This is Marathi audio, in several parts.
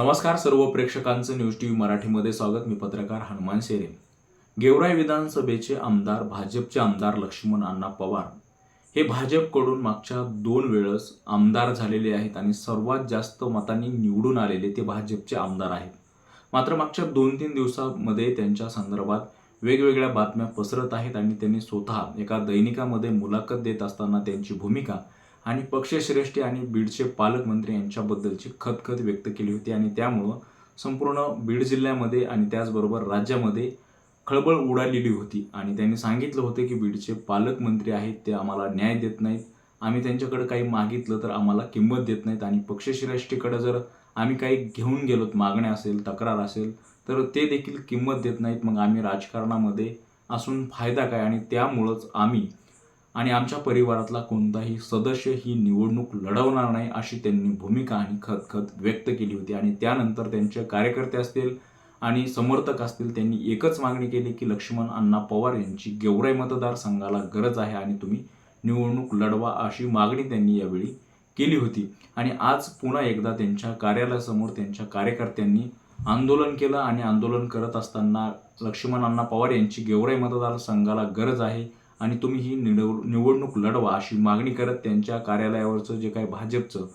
नमस्कार सर्व प्रेक्षकांचं न्यूज टीव्ही मराठीमध्ये स्वागत. मी पत्रकार हनुमान शेरे. गेवराई विधानसभेचे आमदार भाजपचे आमदार लक्ष्मण अण्णा पवार हे भाजपकडून मागच्या दोन वेळेस आमदार झालेले आहेत आणि सर्वात जास्त मतांनी निवडून आलेले ते भाजपचे आमदार आहेत. मात्र मागच्या दोन तीन दिवसामध्ये त्यांच्या संदर्भात वेगवेगळ्या बातम्या पसरत आहेत आणि त्यांनी स्वतः एका दैनिकामध्ये मुलाखत देत असताना त्यांची भूमिका आणि पक्षश्रेष्ठी आणि बीडचे पालकमंत्री यांच्याबद्दलची खतखत व्यक्त केली होती आणि त्यामुळं संपूर्ण बीड जिल्ह्यामध्ये आणि त्याचबरोबर राज्यामध्ये खळबळ उडालेली होती. आणि त्यांनी सांगितलं होतं की बीडचे पालकमंत्री आहेत ते आम्हाला न्याय देत नाहीत. आम्ही त्यांच्याकडे काही मागितलं तर आम्हाला किंमत देत नाहीत. आणि पक्षश्रेष्ठीकडे जर आम्ही काही घेऊन गेलोत मागण्या असेल तक्रार असेल तर ते देखील किंमत देत नाहीत. मग आम्ही राजकारणामध्ये असून फायदा काय? आणि त्यामुळंच आम्ही आणि आमच्या परिवारातला कोणताही सदस्य ही निवडणूक लढवणार नाही अशी त्यांनी भूमिका आणि खतखत व्यक्त केली होती. आणि त्यानंतर त्यांचे कार्यकर्ते असतील आणि समर्थक असतील त्यांनी एकच मागणी केली की लक्ष्मण अण्णा पवार यांची गेवराई मतदारसंघाला गरज आहे आणि तुम्ही निवडणूक लढवा अशी मागणी त्यांनी यावेळी केली होती. आणि आज पुन्हा एकदा त्यांच्या कार्यालयासमोर त्यांच्या कार्यकर्त्यांनी आंदोलन केलं आणि आंदोलन करत असताना लक्ष्मण अण्णा पवार यांची गेवराई मतदारसंघाला गरज आहे. आणि तुम्ही ही निवड निवडणूक लढवा अशी मागणी करत त्यांच्या कार्यालयावरचं जे काही भाजपचं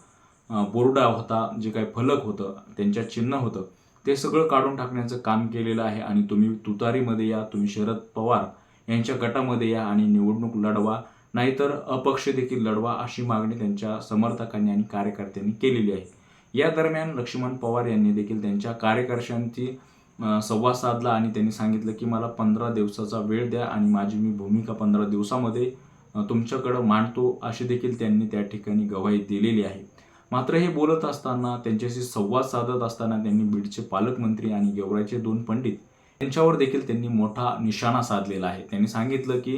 बोर्डा होता जे काही फलक होतं त्यांच्या चिन्ह होतं ते सगळं काढून टाकण्याचं काम केलेलं आहे आणि तुम्ही तुतारीमध्ये या तुम्ही शरद पवार यांच्या गटामध्ये या आणि निवडणूक लढवा नाहीतर अपक्ष देखील लढवा अशी मागणी त्यांच्या समर्थकांनी आणि कार्यकर्त्यांनी केलेली आहे. या दरम्यान लक्ष्मण पवार यांनी देखील त्यांच्या कार्यकर्त्यांची संवाद साधला आणि त्यांनी सांगितलं की मला पंधरा दिवसाचा वेळ द्या आणि माझी मी भूमिका पंधरा दिवसामध्ये तुमच्याकडं मांडतो अशी देखील त्यांनी त्या ठिकाणी गवाही दिलेली आहे. मात्र हे बोलत असताना त्यांच्याशी संवाद साधत असताना त्यांनी बीडचे पालकमंत्री आणि गेवराचे दोन पंडित यांच्यावर देखील त्यांनी मोठा निशाणा साधलेला आहे. त्यांनी सांगितलं की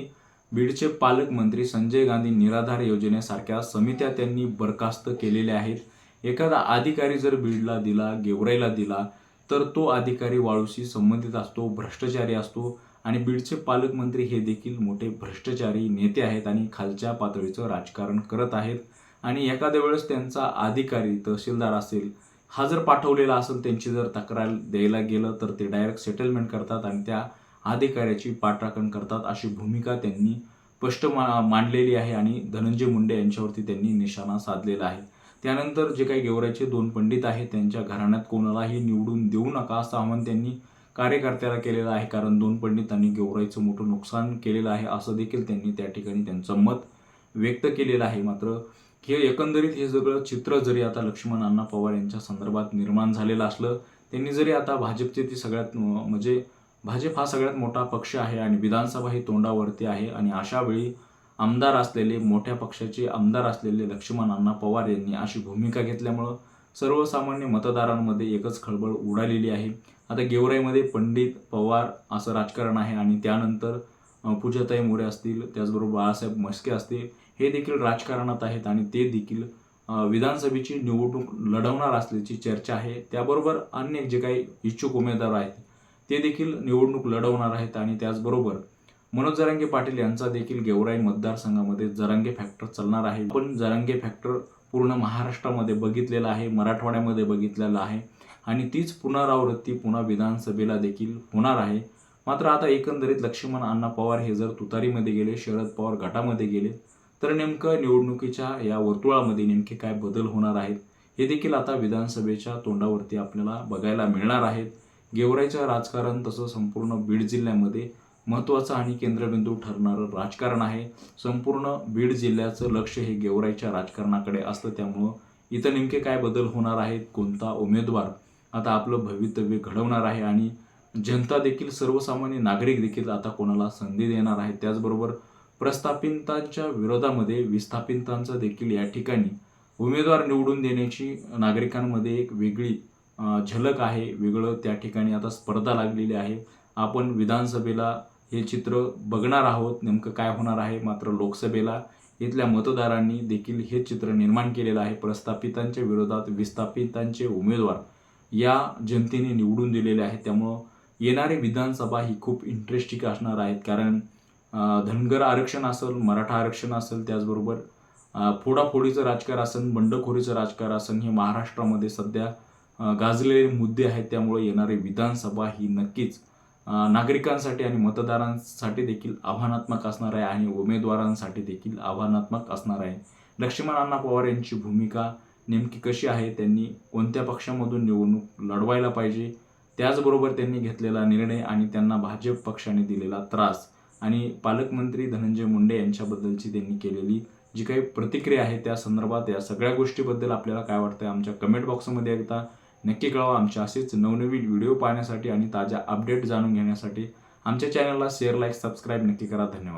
बीडचे पालकमंत्री संजय गांधी निराधार योजनेसारख्या समित्या त्यांनी बरखास्त केलेल्या आहेत. एखादा अधिकारी जर बीडला दिला गेवराईला दिला तर तो अधिकारी वाळूशी संबंधित असतो भ्रष्टाचारी असतो आणि बीडचे पालकमंत्री हे देखील मोठे भ्रष्टाचारी नेते आहेत आणि खालच्या पातळीचं राजकारण करत आहेत. आणि एखाद्या वेळेस त्यांचा अधिकारी तहसीलदार असेल हा जर पाठवलेला असेल त्यांची जर तक्रार द्यायला गेलं तर ते डायरेक्ट सेटलमेंट करतात आणि त्या अधिकाऱ्याची पाठराखण करतात अशी भूमिका त्यांनी स्पष्ट मा मांडलेली आहे आणि धनंजय मुंडे यांच्यावरती त्यांनी निशाणा साधलेला आहे. त्यानंतर जे काही गेवराचे दोन पंडित आहेत त्यांच्या घराण्यात कोणालाही निवडून देऊ नका असं आव्हान त्यांनी कार्यकर्त्याला केलेलं आहे. कारण दोन पंडितांनी गेवराईचं मोठं नुकसान केलेलं आहे असं देखील त्यांनी त्या ठिकाणी त्यांचं मत व्यक्त केलेलं आहे. मात्र हे एकंदरीत हे सगळं चित्र जरी आता लक्ष्मण अण्णा पवार यांच्या संदर्भात निर्माण झालेलं असलं त्यांनी जरी आता भाजपचे ती सगळ्यात म्हणजे भाजप हा सगळ्यात मोठा पक्ष आहे आणि विधानसभा ही तोंडावरती आहे. आणि अशा वेळी आमदार असलेले मोठ्या पक्षाचे आमदार असलेले लक्ष्मण अण्णा पवार यांनी अशी भूमिका घेतल्यामुळं सर्वसामान्य मतदारांमध्ये एकच खळबळ उडालेली आहे. आता गेवराईमध्ये पंडित पवार असं राजकारण आहे आणि त्यानंतर पूजाताई मोरे असतील त्याचबरोबर बाळासाहेब म्हस्के असतील हे देखील राजकारणात आहेत आणि ते देखील विधानसभेची निवडणूक लढवणार असल्याची चर्चा आहे. त्याबरोबर अन्य जे काही इच्छुक उमेदवार आहेत ते देखील निवडणूक लढवणार आहेत आणि त्याचबरोबर मनोज जरांगे पाटील यांचा देखील गेवराई मतदारसंघामध्ये जरांगे फॅक्टर चालणार आहे. पण जरांगे फॅक्टर पूर्ण महाराष्ट्रामध्ये बघितलेला आहे मराठवाड्यामध्ये बघितलेला आहे आणि तीच पुनरावृत्ती पुन्हा विधानसभेला देखील होणार आहे. मात्र आता एकंदरीत लक्ष्मण अण्णा पवार हे जर तुतारीमध्ये गेले शरद पवार गटामध्ये गेले तर नेमकं निवडणुकीच्या या वर्तुळामध्ये नेमके काय बदल होणार आहेत हे देखील आता विधानसभेच्या तोंडावरती आपल्याला बघायला मिळणार आहेत. गेवराईचं राजकारण तसं संपूर्ण बीड जिल्ह्यामध्ये महत्त्वाचं आणि केंद्रबिंदू ठरणारं राजकारण आहे. संपूर्ण बीड जिल्ह्याचं लक्ष हे गेवराईच्या राजकारणाकडे असतं. त्यामुळं इथं नेमके काय बदल होणार आहेत? कोणता उमेदवार आता आपलं भवितव्य घडवणार आहे? आणि जनता देखील सर्वसामान्य नागरिक देखील आता कोणाला संधी देणार आहे त्याचबरोबर प्रस्थापितांच्या विरोधामध्ये विस्थापितांचा देखील या ठिकाणी उमेदवार निवडून देण्याची नागरिकांमध्ये एक वेगळी झलक आहे. वेगळं त्या ठिकाणी आता स्पर्धा लागलेली आहे. आपण विधानसभेला हे चित्र बघणार आहोत. नेमकं काय होणार आहे? मात्र लोकसभेला इथल्या मतदारांनी देखील हे चित्र निर्माण केलेलं आहे. प्रस्थापितांच्या विरोधात विस्थापितांचे उमेदवार या जनतेने निवडून दिलेले आहेत. त्यामुळं येणारी विधानसभा ही खूप इंटरेस्टिंग असणार आहेत कारण धनगर आरक्षण असेल मराठा आरक्षण असेल त्याचबरोबर फोडाफोडीचं राजकारण असेल बंडखोरीचं राजकारण असेल हे महाराष्ट्रामध्ये सध्या गाजलेले मुद्दे आहेत. त्यामुळे येणारी विधानसभा ही नक्कीच नागरिकांसाठी आणि मतदारांसाठी देखील आव्हानात्मक असणार आहे आणि उमेदवारांसाठी देखील आव्हानात्मक असणार आहे. लक्ष्मण अण्णा पवार यांची भूमिका नेमकी कशी आहे? त्यांनी कोणत्या पक्षामधून निवडणूक लढवायला पाहिजे? त्याचबरोबर त्यांनी घेतलेला निर्णय आणि त्यांना भाजप पक्षाने दिलेला त्रास आणि पालकमंत्री धनंजय मुंडे यांच्याबद्दलची त्यांनी केलेली जी काही प्रतिक्रिया आहे त्या संदर्भात या सगळ्या गोष्टीबद्दल आपल्याला काय वाटतं आमच्या कमेंट बॉक्समध्ये एकदा नक्की कळवा आमच्या असेच नवनवीन व्हिडिओ पाहण्यासाठी आणि ताज्या अपडेट जाणून घेण्यासाठी आमच्या चॅनलला शेअर लाईक सबस्क्राईब नक्की करा. धन्यवाद.